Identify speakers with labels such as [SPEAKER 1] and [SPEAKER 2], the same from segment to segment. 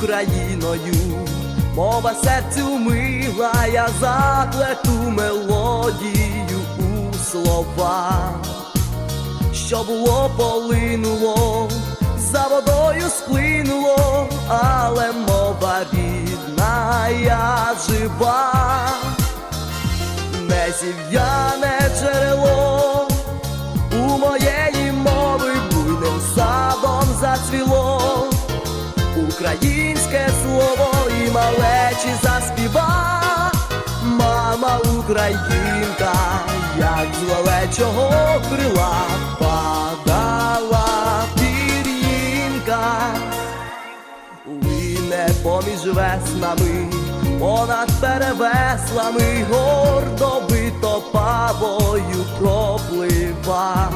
[SPEAKER 1] тобою, мова серцю мила, я заплету мелодію у слова, що було полинуло, за водою сплинуло, але мова рідна, я жива, не зів'яне українське слово і малечі заспіва, мама українка, як з лелечого крила падала пір'їнка. Лине поміж веснами, понад перевеслами, гордо бито павою проплива.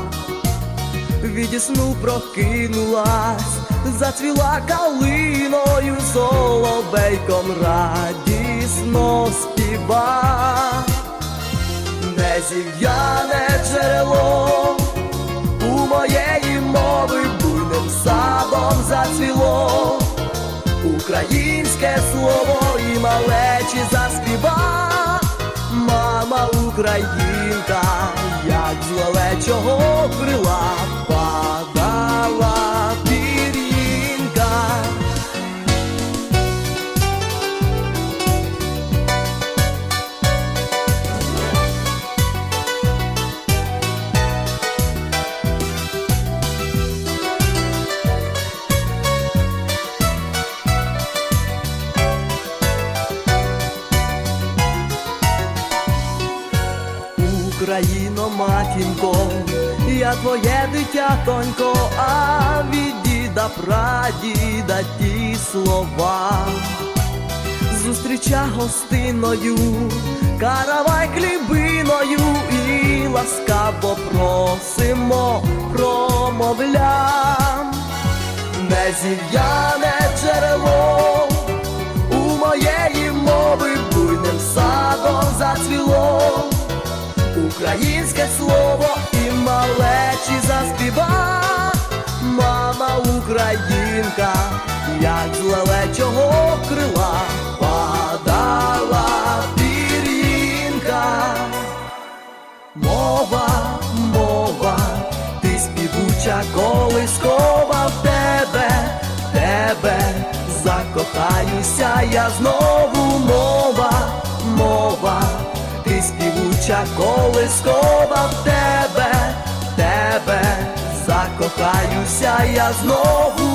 [SPEAKER 1] Від сну прокинулась, зацвіла калиною, соловейком радісно співа, не зів'яне джерело у моєї мови буйним садом зацвіло, українське слово і малечі заспіва, мама українка, як з лелечого крила Україно, матінко, я твоє дитятонько, а від діда прадіда ті слова. Зустріча гостиною, каравай хлібиною і ласкаво просимо, промовлям, не зів'яне Українське слово і малечі заспіва, мама українка, як з лелечого крила падала пір'їнка. Мова, мова, ти співуча колискова в тебе, в тебе закохаюся я знову мова, мова, ти співуча колискова в тебе, в тебе закохаюся я знову